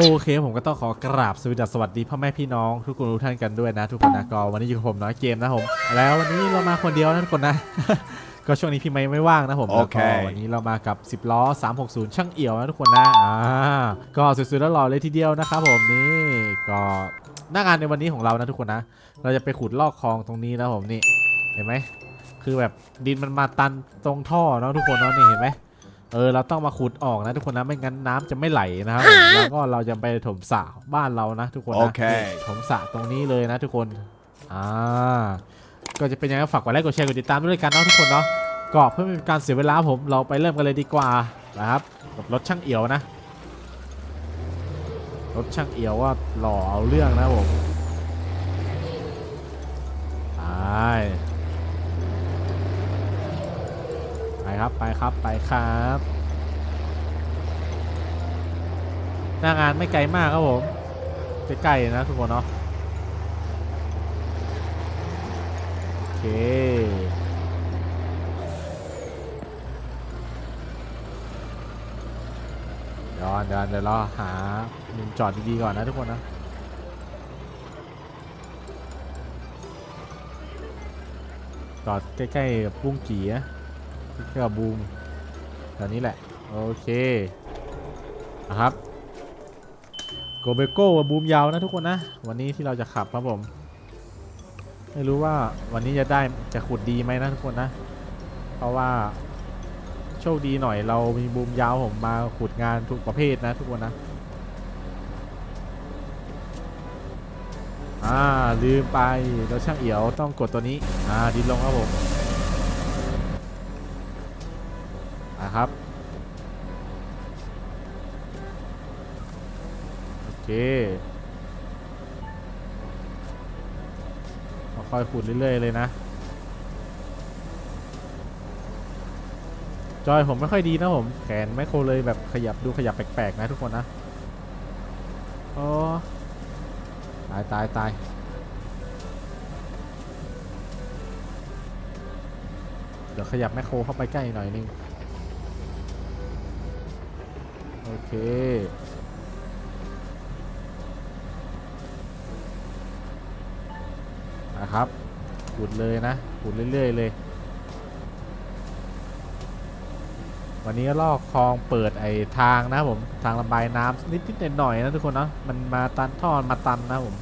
โอเคผมก็ต้องขอกราบสวัสดีสวัสดีพ่อแม่พี่น้องทุกคนทุกท่านกันด้วยนะ ทุกคนนะก็วันนี้อยู่กับผมน้อยเกมนะผม แล้ววันนี้เรามาคนเดียวนะทุกคนนะ ก็ช่วงนี้พี่ไม่ไม่ว่างนะผมโอเคแล้วก็วันนี้เรามากับ 10 ล้อ 360 ช่างเอี่ยวนะทุกคนนะอ่าก็สวยๆแล้วหล่อเลยทีเดียวนะครับผมนี่ก็หน้างานในวันนี้ของเรานะทุกคนนะ เราจะไปขุดลอกคลองตรงนี้นะผมนี่เห็นไหมคือแบบดินมันมาตันตรงท่อเนาะทุกคนเนาะนี่เห็นไหม เออเราต้องมาขุดออกนะทุกคนนะไม่งั้นน้ำจะไม่ไหลนะครับผมแล้วก็เราจะไปถมสระบ้านเรานะ ทุกคนนะโอเคถมสระตรงนี้เลยนะทุกคนอ่าก็จะเป็นยังไงก็ฝากกดไลค์กดแชร์กดติดตามด้วยกันเนาะทุกคนเนาะก็เพื่อไม่เป็นการเสียเวลาผมเราไปเริ่มกันเลยดีกว่านะครับกับรถช่างเอี่ยวนะ รถช่างเอี่ยวว่าหล่อเอาเรื่องนะผมไปไป ครับไปครับไปครับ หน้างานไม่ไกลมากครับผมใกล้ๆนะทุกคนเนาะโอเคเดี๋ยวเดี๋ยวเดี๋ยวเราหามุมจอดดีๆก่อนนะทุกคนนะจอดใกล้ๆกับบุ้งจีนะ ใกล้ๆกับบูมแถวนี้แหละ โอเคนะครับโกเบโก้บูมยาวนะทุกคนนะ วันนี้ที่เราจะขับครับผม ไม่รู้ว่าวันนี้จะได้จะขุดดีไหมนะทุกคนนะ เพราะว่าโชคดีหน่อยเรามีบูมยาวผมมาขุดงานทุกประเภทนะทุกคนนะอ่าลืมไปเราช่างเอี่ยวต้องกดตัวนี้ อ่าดินลงครับผม นะครับ โอเคค่อยขุดเรื่อยๆเลยนะ จอยผมไม่ค่อยดีนะผม แขนไม่โครเลยแบบขยับดูขยับแปลกๆนะทุกคนนะโอ้ตายตายตายเดี๋ยวขยับแมคโครเข้าไปใกล้หน่อยนึง โอเค นะครับขุดเลยนะขุดเรื่อยๆเลย วันนี้ลอกคลองเปิดไอ้ทางนะผม ทางระบายน้ำนิดๆหน่อยๆนะทุกคนเนาะมันมาตันท่อมาตันนะผม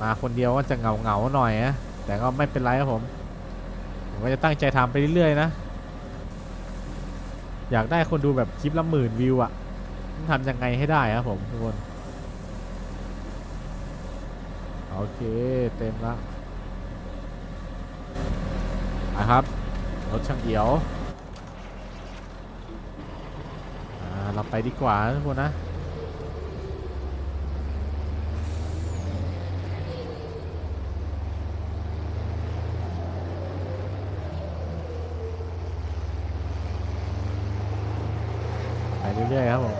มาคนเดียวก็จะเหงาเหงาๆหน่อยนะแต่ก็ไม่เป็นไรครับผม ก็จะตั้งใจทำไปเรื่อยๆนะ อยากได้คนดูแบบคลิปละหมื่นวิวอะต้องทำยังไงให้ได้ครับผมทุกคนโอเคเต็มละนะครับรถช่างเอียวเราไปดีกว่านะทุกคนนะ เรื่อยๆครับผม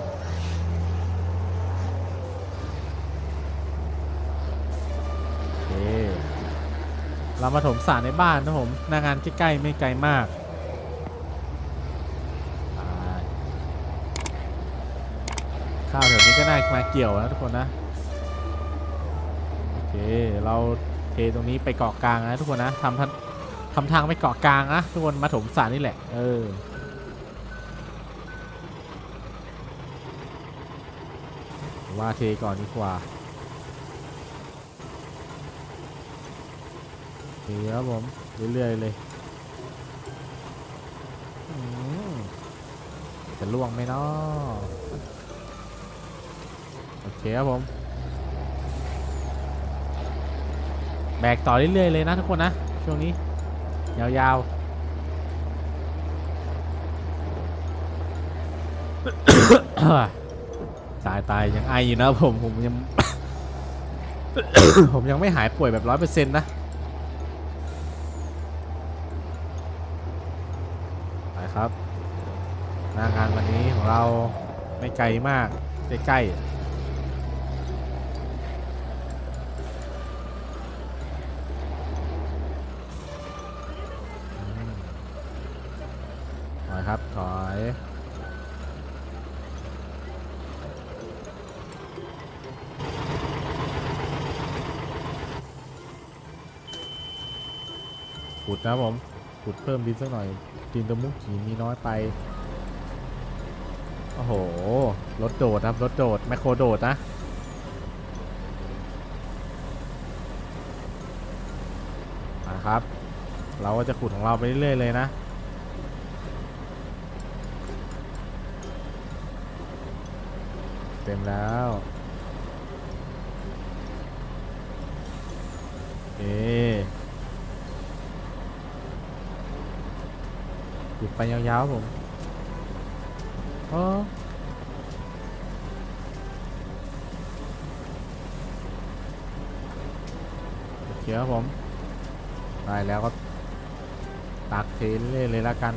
โอเคเรามาถมสระในบ้านนะผมหน้างานใกล้ๆไม่ไกลมากข้าวแถวนี้ก็น่ามาเกี่ยวนะทุกคนนะโอเคเราเทตรงนี้ไปเกาะกลางนะทุกคนนะทำทางทำทางไปเกาะกลางนะทุกคนมาถมสระนี่แหละ เออ ว่าเทก่อนดีกว่าเทครับผมเรื่อยๆเลยจะล่วงไหมเนาะโอเคครับผม แบกต่อเรื่อยๆเลยนะทุกคนนะ ช่วงนี้ ยาวๆ ตายตายยังไออยู่นะผมผมยัง ผมยังไม่หายป่วยแบบร้อยเปอร์เซ็นต์นะไปครับหน้างานวันนี้ของเราไม่ไกลมากใกล้ๆ ขุดนะผม ขุดเพิ่มดินสักหน่อย ดินตะมุกขีมีน้อยไป โอ้โห รถโดดครับ รถโดด แมคโครโดดนะนะครับ เราก็จะขุดของเราไปเรื่อยๆเลยนะเต็มแล้วเอ ขุดไปยาวๆผมโอ้โอเคครับผมได้แล้วก็ตักเทเรื่อยเลยละกัน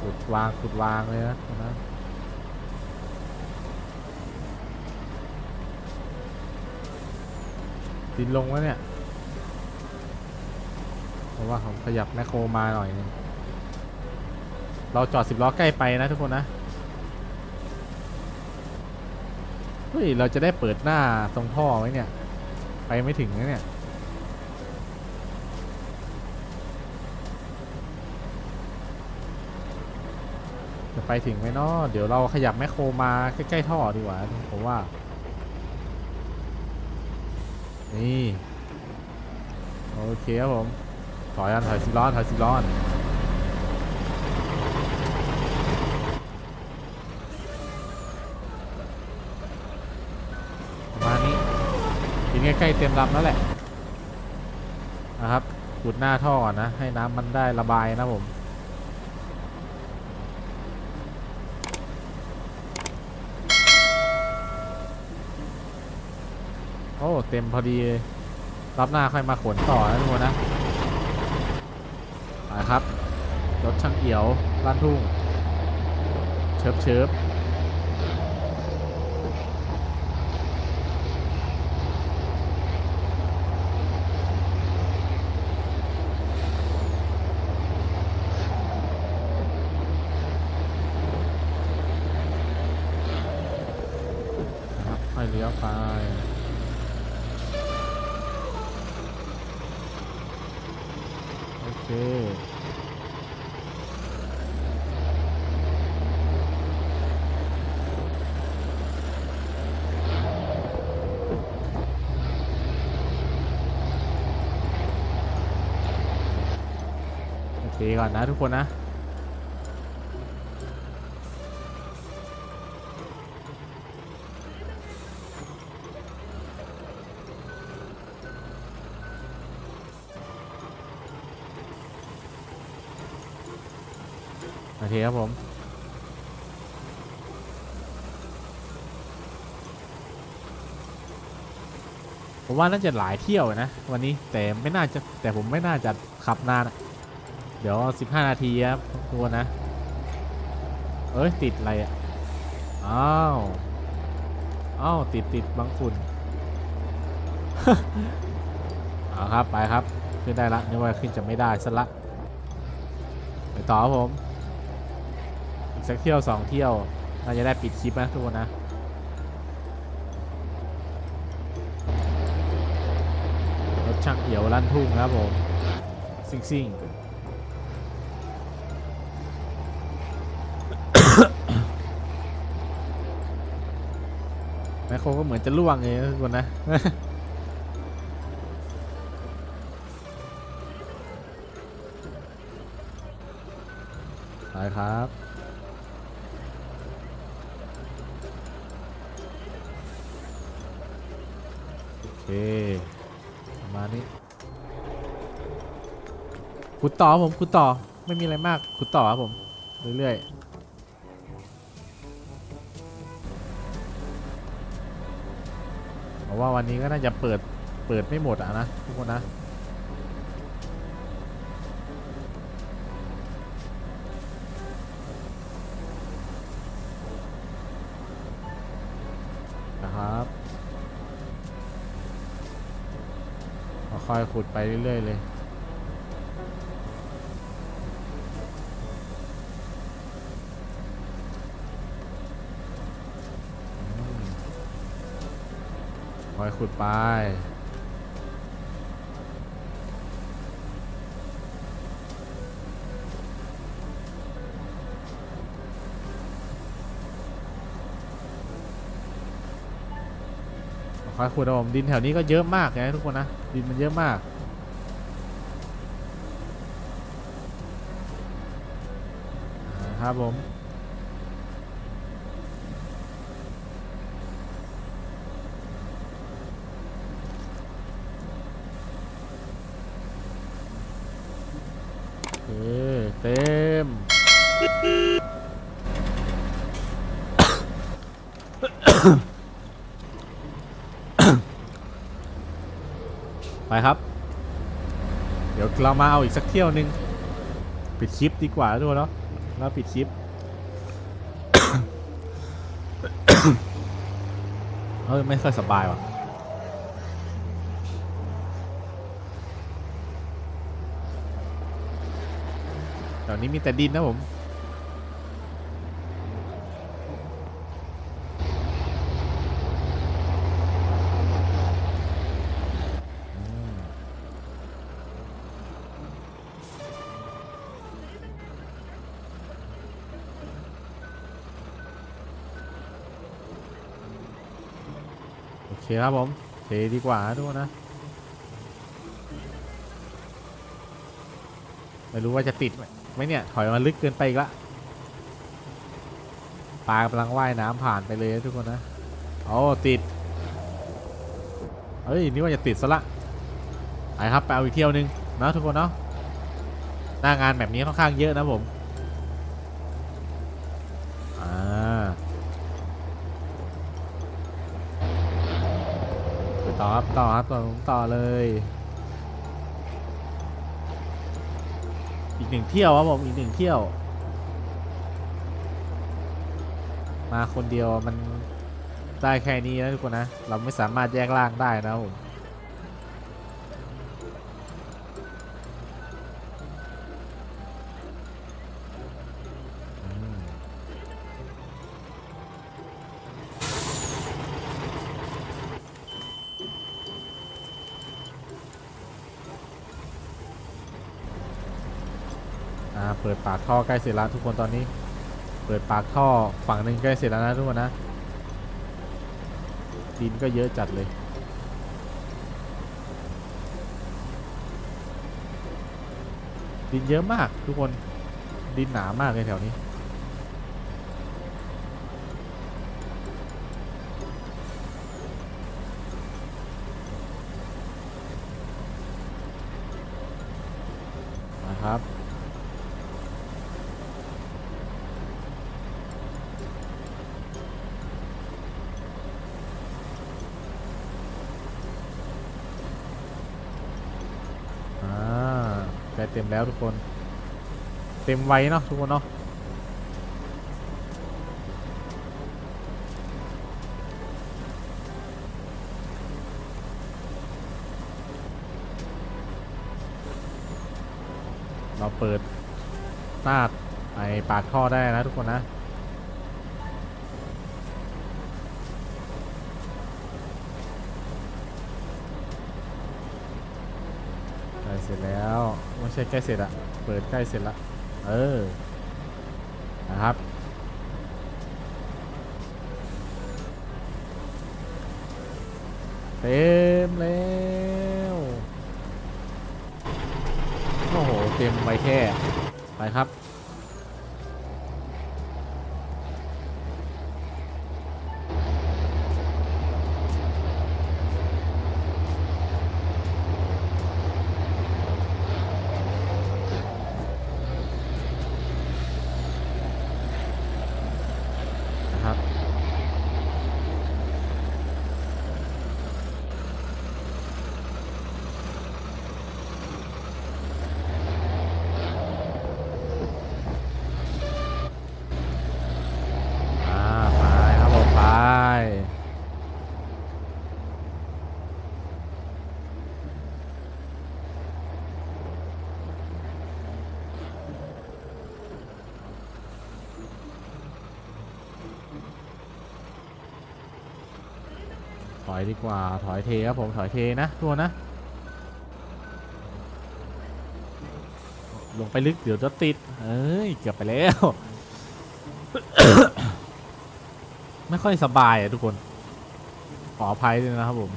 ขุดวางขุดวางเลยนะนะ ดินลงแล้วเนี่ย เพราะว่าผมขยับแมคโครมาหน่อยหนึงเราจอดสิบล้อใกล้ไปนะทุกคนนะ เฮ้ย เราจะได้เปิดหน้าตรงท่อไหมเนี่ย ไปไม่ถึงนะเนี่ยจะไปถึงไหมเนาะเดี๋ยวเราขยับแมคโครมาใกล้ ๆ ท่อดีกว่า ผมว่า นี่ โอเคครับผม ถอยอันถอยสิบล้อถอยสิบล้อนประมาณนี้กินใกล้ๆเต็มลำแล้วแหละ นะครับขุดหน้าท่อก่อนนะ ให้น้ำมันได้ระบายนะผม โอ้เต็มพอดี รับหน้าค่อยมาขนต่อนะทุกคนนะไปครับ รถช่างเอี่ยวล้านทุ่ง เชิบเชิบค่อยเลี้ยวไป โอเค โอ เคก่อนนะทุกคนนะโอเคครับผมผมว่าน่าจะหลายเที่ยวนะ วันนี้แต่ไม่น่าจะแต่ผมไม่น่าจะขับนานอะ เดี๋ยว 15 นาทีครับทุกคนนะ เอ้ย ติดอะไรอะ อ้าว อ้าว ติดติดบางฝุ่นเอาครับ ไปครับ ขึ้นได้ละนึกว่าขึ้นจะไม่ได้ซะละ ไปต่อครับผม อีกสักเที่ยวสองเที่ยวน่าจะได้ปิดคลิปนะทุกคนนะรถช่างเอี่ยวลั่นทุ่งครับผม ซิ่งซิ่ง แมค โคก็เหมือนจะล่วงเลยทุกคนนะไปครับโอเคประมาณนี้ขุดต่อผมขุดต่อไม่มีอะไรมากขุดต่อครับผมเรื่อยๆ ว่าวันนี้ก็น่าจะเปิดเปิดไม่หมดอะนะทุกคนนะนะครับค่อยขุดไปเรื่อยๆเลย อืมค่ อยขุดไป ค่อยขุดเอาผมดินแถวนี้ก็เยอะมากนะทุกคนนะ ดินมันเยอะมากครับผม โอเค เต็ม ไปครับ เดี๋ยวเรามาเอาอีกสักเที่ยวหนึงปิดคลิปดีกว่าด้วยเนาะแล้วปิดคลิปเฮ้ยไม่ค่อยสบายว่ะ แถวนี้มีแต่ดินนะผม โอเคครับผมเทดีกว่านะทุกคนนะ ไม่รู้ว่าจะติดไหม ไหมเนี่ย ถอยมาลึกเกินไปอีกละปลากำลังว่ายน้ำผ่านไปเลยทุกคนนะโอ้ติดเอ้ยนี่ว่าจะติดซะละไปครับไปเอาอีกเที่ยวนึงนะทุกคนเนาะหน้างานแบบนี้ค่อนข้างเยอะนะผมอ่าไปต่อครับต่อครับต่อต่อเลย หนึ่งเที่ยวครับผมอีกหนึ่งเที่ยว มาคนเดียวมันได้แค่นี้นะทุกคนนะ เราไม่สามารถแยกล่างได้นะผม เปิดปากท่อใกล้เสร็จแล้วทุกคนตอนนี้ เปิดปากท่อฝั่งหนึ่งใกล้เสร็จแล้วนะทุกคนนะดินก็เยอะจัดเลยดินเยอะมากทุกคนดินหนามากเลยแถวนี้ ใจเต็มแล้วทุกคน เต็มไวเนาะทุกคนเนาะเราเปิดหน้าไอปากท่อได้นะทุกคนนะ ใกล้เสร็จแล้วไม่ใช่ใกล้เสร็จอะเปิดใกล้เสร็จละเออนะครับเต็มแล้วโอ้โหเต็มไปแค่ไปครับนะครับ อยดีกว่าถอยเทครับผมถอยเทนะทุกคนนะ ลงไปลึกเดี๋ยวจะติด เอ้ยเกือบไปแล้ว ไม่ค่อยสบายอะทุกคน ขออภัยด้วยนะครับผม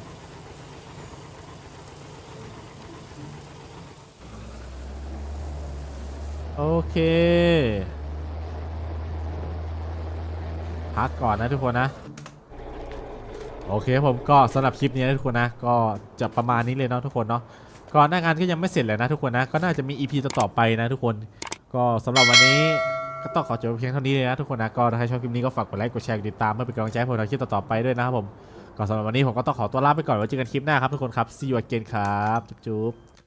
โอเค พักก่อนนะทุกคนนะ โอเคผมก็สำหรับคลิปนี้นะทุกคนนะ ก็จะประมาณนี้เลยเนาะทุกคนเนาะก่อนหน้างานก็ยังไม่เสร็จเลยนะทุกคนนะก็น่าจะมี EP ต่อๆไปนะทุกคน ก็สำหรับวันนี้ก็ต้องขอจบเพียงเท่านี้เลยนะทุกคนนะก็ถ้าใครชอบคลิปนี้ก็ฝากกดไลค์กดแชร์กดติดตามเพื่อเป็นกำลังใจให้ผมในคลิปต่อๆไปด้วยนะครับผมก็สำหรับวันนี้ผมก็ต้องขอตัวลาไปก่อนไว้เจอกันคลิปหน้าครับทุกคนครับ see you again ครับจุ๊บ